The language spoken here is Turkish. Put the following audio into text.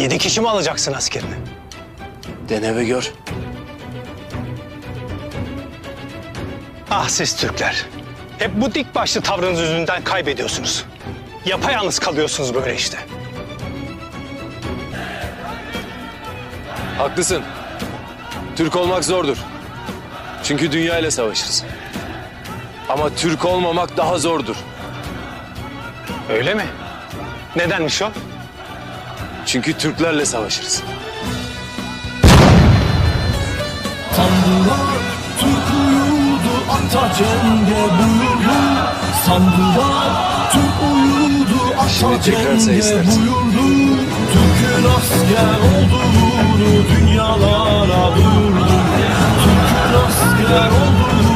Yedi kişi mi alacaksın askerini? Dene ve gör. Ah siz Türkler. Hep bu dik başlı tavrınız yüzünden kaybediyorsunuz. Yapayalnız kalıyorsunuz böyle işte. Haklısın. Türk olmak zordur. Çünkü dünya ile savaşırız. Ama Türk olmamak daha zordur. Öyle mi? Nedenmiş o? Çünkü Türklerle savaşırız. Sandılar Türk uyudu ata cenge buyurdu Sandılar Türk uyudu ata Şimdi tekrar cenge sesler. buyurdu Türk'ün asker olduğunu dünyalara duyurdu Türk'ün asker olduğunu